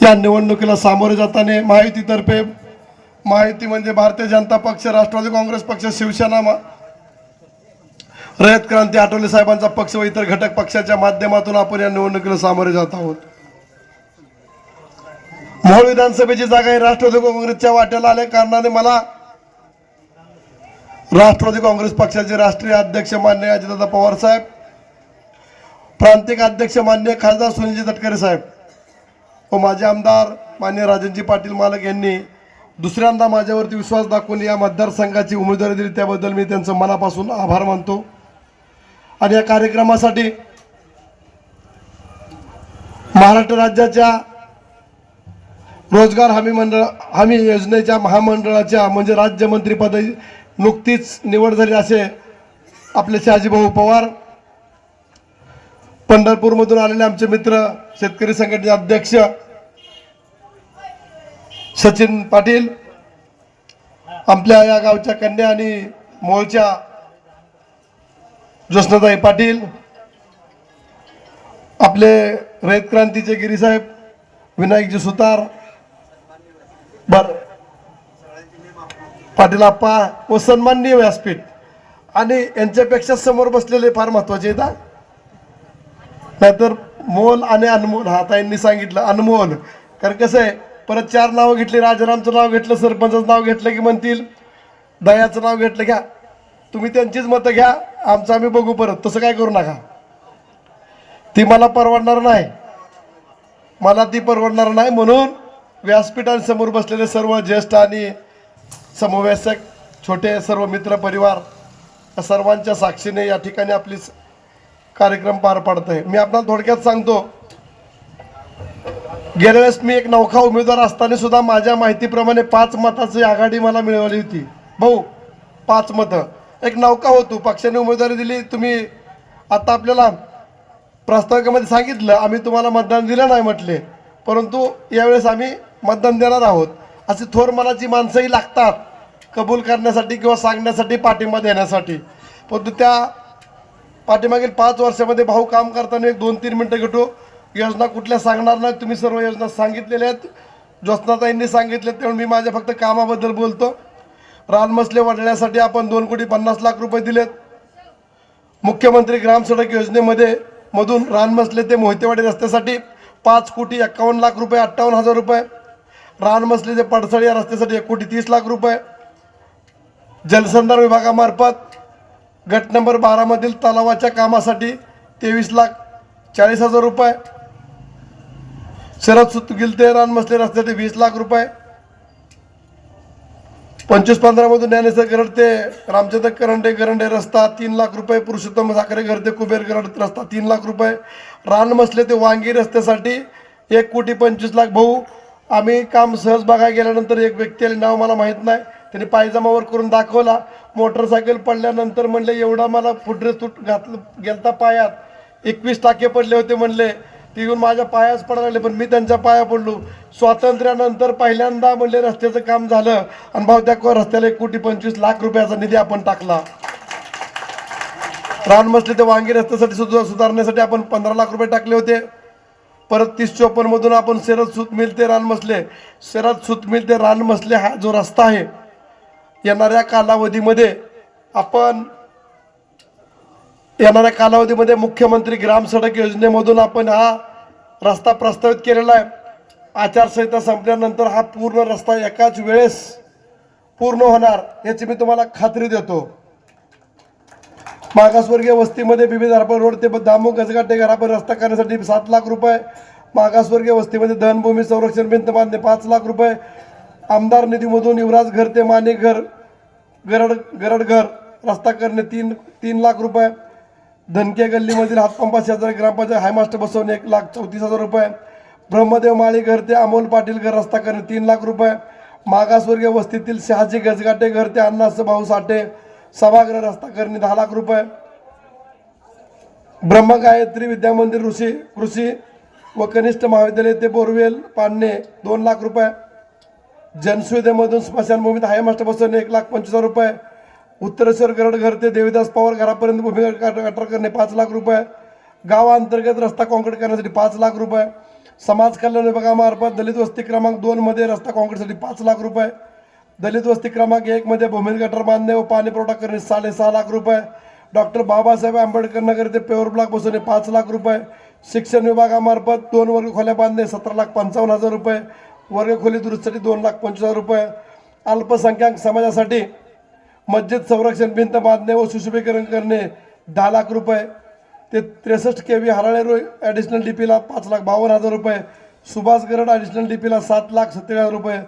या निवडणुकीला सामोरे जाताना महायुतीतर्फे महायुती म्हणजे भारतीय जनता पक्ष राष्ट्रवादी काँग्रेस पक्ष शिवसेना रयत क्रांती आठवले साहेबांचा पक्ष व इतर घटक पक्षाच्या माध्यमातून आपण या निवडणुकीला सामोरे जात आहोत. मोहोळ विधानसभेची जागा ही राष्ट्रवादी काँग्रेसच्या वाट्याला आल्या कारणाने मला राष्ट्रवादी काँग्रेस पक्षाचे राष्ट्रीय अध्यक्ष मान्य अजितदादा पवार साहेब प्रांतिक अध्यक्ष मान्य खासदार सुनीलजी तटकरे साहेब. व माझे आमदार मान्य राजनजी पाटील मालक यांनी दुसऱ्यांदा माझ्यावरती विश्वास दाखवून या मतदारसंघाची उमेदवारी दिली त्याबद्दल मी त्यांचं मनापासून आभार मानतो. आणि या कार्यक्रमासाठी महाराष्ट्र राज्याच्या रोजगार हमी मंडळ हमी योजनेच्या महामंडळाच्या म्हणजे राज्यमंत्रीपदी नुकतीच निवड झाली असे आपले शहाजीभाऊ पवार पंढरपूरमधून आलेले आमचे मित्र शेतकरी संघटनेचे अध्यक्ष सचिन पाटील आपल्या या गावच्या कन्या आणि मोळच्या ज्योत्नाताई पाटील आपले रयत क्रांतीचे गिरीसाहेब विनायकजी सुतार बर पाटील आप्पा व सन्माननीय व्यासपीठ. आणि यांच्यापेक्षा समोर बसलेले फार महत्त्वाचे आहेत नाहीतर मोल आणि अनमोल हा ताईंनी सांगितलं अनमोल. कारण कसं आहे परत चार नावं घेतली राजारामचं नाव घेतलं सरपंचाचं नाव घेतलं की म्हणतील दयाचं नाव घेतलं घ्या. तुम्ही त्यांचीच मतं घ्या आमचं आम्ही बघू परत. तसं काय करू नका. ती मला परवडणार नाही. मला ती परवडणार नाही म्हणून व्यासपीठांसमोर बसलेले सर्व ज्येष्ठ आणि समवयस्क छोटे सर्व मित्र परिवार या सर्वांच्या साक्षीने या ठिकाणी आपली कार्यक्रम पार पाडत आहे मी आपल्याला थोडक्यात सांगतो गेल्या वेळेस मी एक नौखा उमेदवार असताना सुद्धा माझ्या माहितीप्रमाणे पाच मताची आघाडी मला मिळवली होती. भाऊ पाच मतं. एक नौका होतो पक्षाने उमेदवारी दिली. तुम्ही आता आपल्याला प्रास्ताविकामध्ये सांगितलं आम्ही तुम्हाला मतदान दिलं नाही म्हटले. परंतु यावेळेस आम्ही मतदान देणार आहोत. अशी थोर मनाची माणसंही लागतात कबूल करण्यासाठी किंवा सांगण्यासाठी पाठिंबा देण्यासाठी. परंतु त्या पाठीमागील पाच वर्षामध्ये भाऊ काम करताना एक दोन तीन मिनटं घेतो. योजना कुठल्या सांगणार नाही तुम्ही सर्व योजना सांगितलेल्या आहेत. ज्योत्नाताईंनी सांगितले त्यामुळे मी माझ्या फक्त कामाबद्दल बोलतो. रानमसले वाढण्यासाठी आपण दोन कोटी पन्नास लाख रुपये दिलेत. मुख्यमंत्री ग्राम सडक योजनेमध्ये मधून रानमसले ते मोहितेवाडी रस्त्यासाठी पाच कोटी एक्कावन्न लाख रुपये अठ्ठावन्न हजार रुपये. रानमसले ते पडसळ या रस्त्यासाठी एक कोटी तीस लाख रुपये. जलसंधार विभागामार्फत गट नंबर बारामधील तलावाच्या कामासाठी तेवीस लाख चाळीस हजार रुपये. शरद सुतगिल ते रानमसले रस्त्यासाठी वीस लाख रुपये. पंचवीस पंधरामधून ज्ञानेश्वर गरड ते रामचंद्र करंडे गरंडे रस्ता तीन लाख रुपये. पुरुषोत्तम साखरे घर ते कुबेर गरड रस्ता तीन लाख रुपये. रानमसले ते वांगी रस्त्यासाठी एक कोटी पंचवीस लाख भाऊ. आम्ही काम सहज बघायला गेल्यानंतर एक व्यक्ती आली. नाव मला माहीत नाही. त्यांनी पायजमावर करून दाखवला. मोटरसायकल पडल्यानंतर म्हणले एवढा मला फुटरे तुट घातलं गेलता पायात. एकवीस टाके पडले होते म्हणले. ते येऊन माझ्या पायाच पडायला लागले पण मी त्यांच्या पाया पडलो. स्वातंत्र्यानंतर पहिल्यांदा म्हणले रस्त्याचं काम झालं. आणि भाऊ त्या रस्त्याला एक कोटी पंचवीस लाख रुपयाचा निधी आपण टाकला. रानमसले ते वांगी रस्त्यासाठी सुद्धा सुधारण्यासाठी आपण पंधरा लाख रुपये टाकले होते. परत तीस चोपन्नमधून आपण शरद सूत मिळते रानमसले शरद सूत मिळते रानमसले हा जो रस्ता आहे येणाऱ्या कालावधीमध्ये आपण येणाऱ्या कालावधीमध्ये मुख्यमंत्री ग्राम सडक योजनेमधून आपण हा रस्ता प्रस्तावित केलेला आहे. आचारसंहिता संपल्यानंतर हा पूर्ण रस्ता एकाच वेळेस पूर्ण होणार याची मी तुम्हाला खात्री देतो. मागासवर्गीय वस्तीमध्ये बीबी हरपळ रोड ते दामू गजगाटे घरापर रस्ता करण्यासाठी सात लाख रुपये. मागासवर्गीय वस्तीमध्ये धनभूमी संरक्षण भिंत बांधणे पाच लाख रुपये. आमदार निधीमधून युवराज घर ते माने घर गरड गरड घर रस्ता करणे तीन तीन लाख रुपये धनके गल्लीमधील हातपंपाशी हजार ग्रामपंचायत हायमास्टर बसवणे एक लाख चौतीस हजार रुपये ब्रह्मदेव माळी घर ते अमोल पाटील घर रस्ता करणे तीन लाख रुपये मागासवर्गीय वस्तीतील शहाजी गजगाटे घर ते अण्णास भाऊ साठे सभागृह रस्ता करणे दहा लाख रुपये ब्रह्मगायत्री विद्यामंदिर ऋषी कृषी व कनिष्ठ महाविद्यालय ते बोरवेल पाडणे दोन लाख रुपये जनसुविधेमधून स्मशानभूमीत हाय मास्टर बसवणे एक लाख पंचवीस हजार रुपये. उत्तरेश्वर गरड घर ते देवीदास पवार घरापर्यंत भूमी गटर करणे पाच लाख रुपये. गावाअंतर्गत रस्ता कॉन्क्रीट करण्यासाठी पाच लाख रुपये. समाज कल्याण विभागामार्फत दलित वस्ती क्रमांक दोनमध्ये रस्ता काँक्रीटसाठी पाच लाख रुपये. दलित वस्ती क्रमांक एकमध्ये भूमिगत गटर बांधणे व पाणी पुरवठा करणे साडेसहा लाख रुपये. डॉक्टर बाबासाहेब आंबेडकर नगर ते पेवर ब्लॉक बसवणे पाच लाख रुपये. शिक्षण विभागामार्फत दोन वर्ग खोल्या बांधणे सतरा लाख पंचावन्न हजार रुपये. वर्गखोली दुरुस्तीसाठी दोन लाख पंचवीस हजार रुपये. अल्पसंख्याक समाजासाठी मस्जिद संरक्षण भिंत बांधणे व सुशोभीकरण करणे दहा लाख रुपये. ते त्रेसष्ट K V Harale road additional D पीला पाच लाख बावन्न हजार रुपये. सुभाष गरड ॲडिशनल डी पीला सात लाख सत्तर हजार रुपये.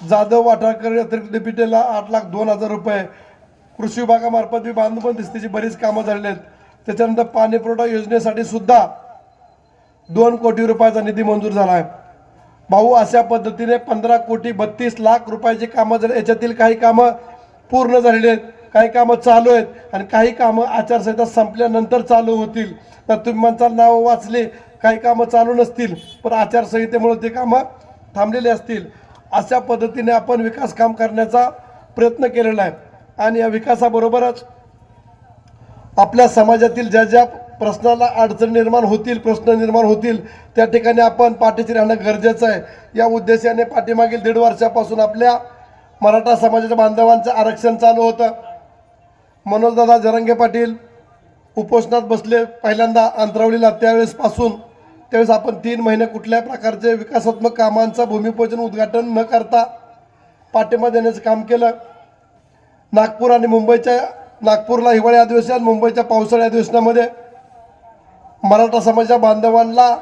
जाधव वाठारकर अतिरिक्त डी पी टीला आठ लाख दोन हजार रुपये. कृषी विभागामार्फत बी बांधून दिसतीची बरीच कामं झालेली आहेत. त्याच्यानंतर पाणी पुरवठा योजनेसाठी सुद्धा दोन कोटी रुपयाचा निधी मंजूर झाला आहे. भाऊ अशा पद्धतीने पंधरा कोटी बत्तीस लाख रुपयाची कामं जर याच्यातील काही कामं पूर्ण झालेली आहेत काही कामं चालू आहेत आणि काही कामं आचारसंहिता संपल्यानंतर चालू होतील तर तुम्ही म्हणताल नाव वाचले काही कामं चालू नसतील पण आचारसंहितेमुळे ते कामं थांबलेली असतील. अशा पद्धतीने आपण विकास काम करण्याचा प्रयत्न केलेला आहे. आणि या विकासाबरोबरच आपल्या समाजातील ज्या ज्या प्रश्नाला अडचण निर्माण होतील प्रश्न निर्माण होतील त्या ठिकाणी आपण पाठीशी राहणं गरजेचं आहे. या उद्देशाने पाठीमागील दीड वर्षापासून आपल्या मराठा समाजाच्या बांधवांचं आरक्षण चालू होतं. मनोजदादा जरंगे पाटील उपोषणात बसले पहिल्यांदा अंतरावलीला त्यावेळेसपासून त्यावेळेस आपण तीन महिने कुठल्याही प्रकारचे विकासात्मक कामांचं भूमिपूजन उद्घाटन न करता पाठिंबा देण्याचं काम केलं. नागपूर आणि मुंबईच्या नागपूरला हिवाळी अधिवेशन मुंबईच्या पावसाळी अधिवेशनामध्ये मराठा समाजाच्या बांधवांना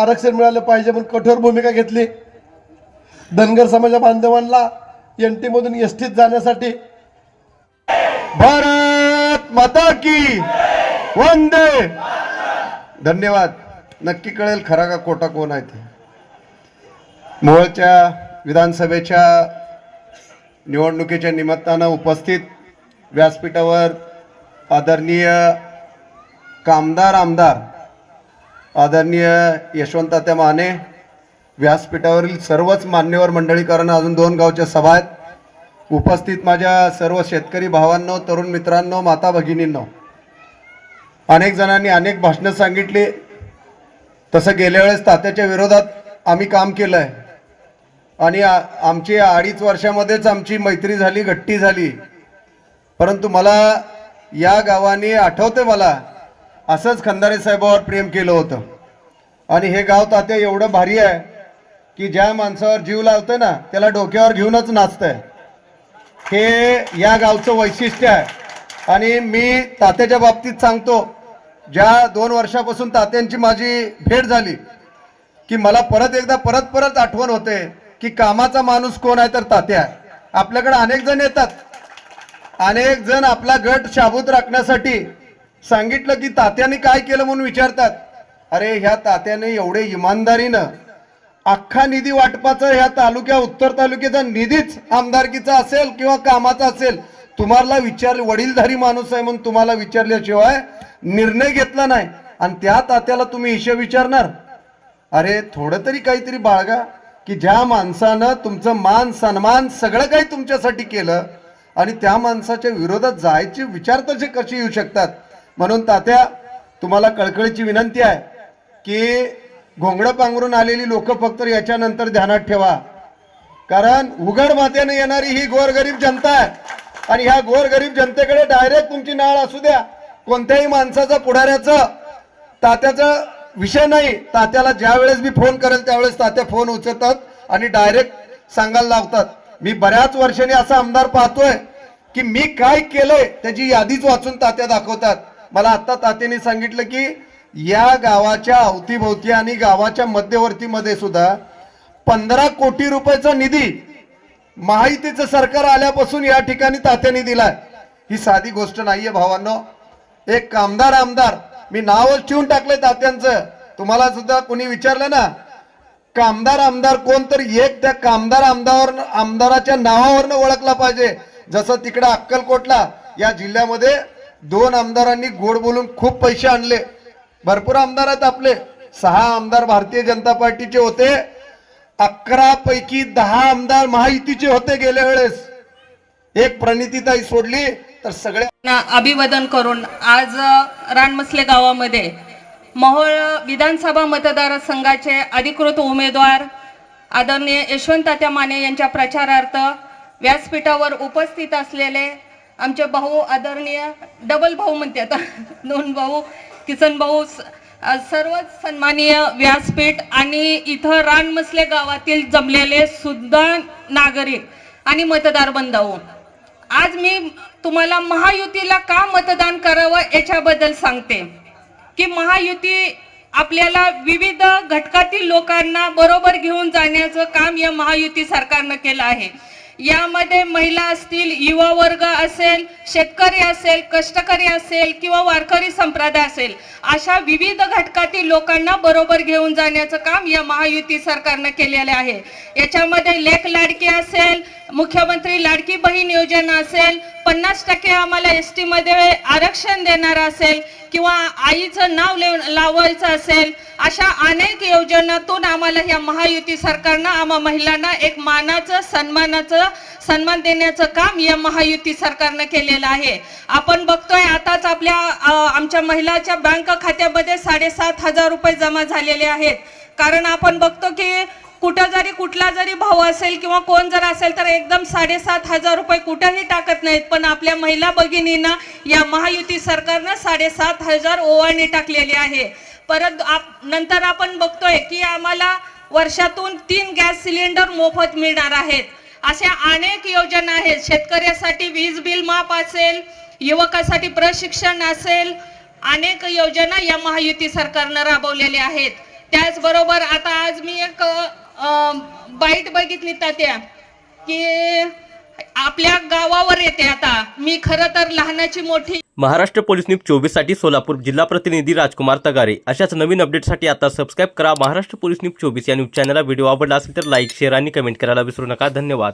आरक्षण मिळालं पाहिजे म्हणून कठोर भूमिका घेतली. धनगर समाजाच्या बांधवांना एन टीमधून एस टीत जाण्यासाठी. भारत माता की वंदे. धन्यवाद. नक्की कळेल खरा का कोटा कोण आहे ते. मोहोळच्या विधानसभेच्या निवडणुकीच्या निमित्तानं उपस्थित व्यासपीठावर आदरणीय कामदार आमदार आदरणीय यशवंत माने व्यासपीठावरील सर्वच मान्यवर मंडळीकरांना अजून दोन गावच्या सभा आहेत. उपस्थित माझ्या सर्व शेतकरी भावांनो तरुण मित्रांनो माता भगिनींनो. अनेक जणांनी अनेक भाषणं सांगितली. तसं गेल्या वेळेस तात्याच्या विरोधात आम्ही काम केलं आहे आणि आमची अडीच वर्षामध्येच आमची मैत्री झाली गट्टी झाली. परंतु मला या गावाने आठवते मला असंच खंदारे साहेबावर प्रेम केलं होतं. आणि हे गाव तात्या एवढं भारी आहे की ज्या माणसावर जीव लावतं ना त्याला डोक्यावर घेऊनच नाचतंय. हे या गावचं वैशिष्ट्य आहे. आणि मी तात्याच्या बाबतीत सांगतो ज्या दोन वर्षापासून तात्यांची माझी भेट झाली की मला परत एकदा परत परत आठवण होते की कामाचा माणूस कोण आहे तर तात्या आहे. आपल्याकडे अनेक जण येतात. अनेक जण आपला गट शाबूत राखण्यासाठी सांगितलं की तात्याने काय केलं म्हणून विचारतात. अरे ह्या तात्याने एवढे इमानदारीनं अख्खा निधी वाटपाचा ह्या तालुक्या उत्तर तालुक्याचा निधीच आमदारकीचा असेल किंवा कामाचा असेल तुम्हाला विचार वडीलधारी माणूस आहे म्हणून तुम्हाला विचारल्याशिवाय निर्णय घेतला नाही. आणि त्या तात्याला तुम्ही ईशा विचारणार. अरे थोडं तरी काहीतरी बाळगा की ज्या माणसानं तुमचं मान सन्मान सगळं काही तुमच्यासाठी केलं आणि त्या माणसाच्या विरोधात जायचे विचार तसे कसे येऊ शकतात? म्हणून तात्या तुम्हाला कळकळीची विनंती आहे की घोंगडं पांघरून आलेली लोक फक्त याच्यानंतर ध्यानात ठेवा. कारण उघड मातेने येणारी ही गोरगरीब जनता आहे. आणि ह्या गोरगरीब जनतेकडे डायरेक्ट तुमची नाळ असू द्या कोणत्याही माणसाचं पुढाऱ्याचं तात्याचा विषय नाही. तात्याला ज्या वेळेस मी फोन करेल त्यावेळेस तात्या फोन उचलतात आणि डायरेक्ट सांगायला लावतात. मी बऱ्याच वर्षांनी असा आमदार पाहतोय की मी काय केलंय त्याची यादीच वाचून तात्या दाखवतात. मला आत्ता तात्याने सांगितलं की या गावाच्या अवतीभोवती आणि गावाच्या मध्यवर्तीमध्ये सुद्धा पंधरा कोटी रुपयाचा निधी माहितीचं सरकार आल्यापासून या ठिकाणी तात्याने दिलाय. ही साधी गोष्ट नाहीये भावांनो. एक कामदार आमदार मी नावच ठेवून टाकलंय तात्यांचं. तुम्हाला सुद्धा कोणी विचारलं ना कामदार आमदार कोण तर एक त्या कामदार आमदार आमदाराच्या नावावरनं ओळखला पाहिजे. जसं तिकडं अक्कलकोटला या जिल्ह्यामध्ये दोन आमदारांनी गोड बोलून खूप पैसे आणले. भरपूर आमदार आहेत आपले. सहा आमदार भारतीय जनता पार्टीचे होते. अकरा पैकी दहा आमदार महायुतीचे होते गेल्या वेळेस. एक प्रणितीताई सोडली तर सगळ्यांना अभिवादन करून आज रानमसले गावामध्ये मोहोळ विधानसभा मतदारसंघाचे अधिकृत उमेदवार आदरणीय यशवंत माने यांच्या प्रचारार्थ व्यासपीठावर उपस्थित असलेले आमचे भाऊ आदरणीय डबल भाऊ म्हणते आता. दोन भाऊ किसन भाऊ स- सर्वच सन्माननीय व्यासपीठ आणि इथं रानमसले गावातील जमलेले सुद्धा नागरिक आणि मतदार बंधाऊ आज मी तुम्हाला महायुतीला का मतदान करावं याच्याबद्दल सांगते. की महायुती आपल्याला विविध घटकातील लोकांना बरोबर घेऊन जाण्याचं काम या महायुती सरकारनं केलं आहे. यामध्ये महिला असतील युवा वर्ग असेल शेतकरी असेल कष्टकरी असेल किंवा वारकरी संप्रदाय असेल अशा विविध घटकातील लोकांना बरोबर घेऊन जाण्याचं काम या महायुती सरकारनं केलेलं आहे. याच्यामध्ये लेख लाडकी असेल मुख्यमंत्री लाडकी बहीण योजना असेल पन्नास टक्के आम्हाला एस टीमध्ये आरक्षण देणार असेल किंवा आईचं नाव लावायचं असेल अशा अनेक योजनातून आम्हाला ह्या महायुती सरकारनं आम्हा महिलांना एक मानाचं सन्मानाचं सन्मान देण्याचं काम या महायुती सरकारनं केलेलं आहे. आपण बघतोय आताच आपल्या आमच्या महिलाच्या बँक खात्यामध्ये साडेसात हजार रुपये जमा झालेले आहेत. कारण आपण बघतो की कुठं जरी कुठला जरी भाऊ असेल किंवा कोण जर असेल तर एकदम साडेसात हजार रुपये कुठंही टाकत नाहीत. पण आपल्या महिला भगिनींना या महायुती सरकारनं साडेसात हजार ओवाळणी टाकलेली आहे. परत आप नंतर आपण बघतोय की आम्हाला वर्षातून तीन गॅस सिलेंडर मोफत मिळणार आहेत. अशा अनेक योजना आहेत. शेतकऱ्यासाठी वीज बिल माफ असेल युवकासाठी प्रशिक्षण असेल अनेक योजना या महायुती सरकारनं राबवलेल्या आहेत. त्याचबरोबर आता आज मी एक बाईट बघितली तात्या की आपल्या गावावर येते आता. मी खरं तर लहानाची मोठी महाराष्ट्र पोलीस न्यूज चोवीससाठी सोलापूर जिल्हा प्रतिनिधी राजकुमार तगारे. अशाच नवीन अपडेटसाठी आता सबस्क्राईब करा महाराष्ट्र पोलीस न्यूज चोवीस या न्यूज चॅनलला व्हिडिओ आवडला असेल तर लाईक शेअर आणि कमेंट करायला विसरू नका. धन्यवाद.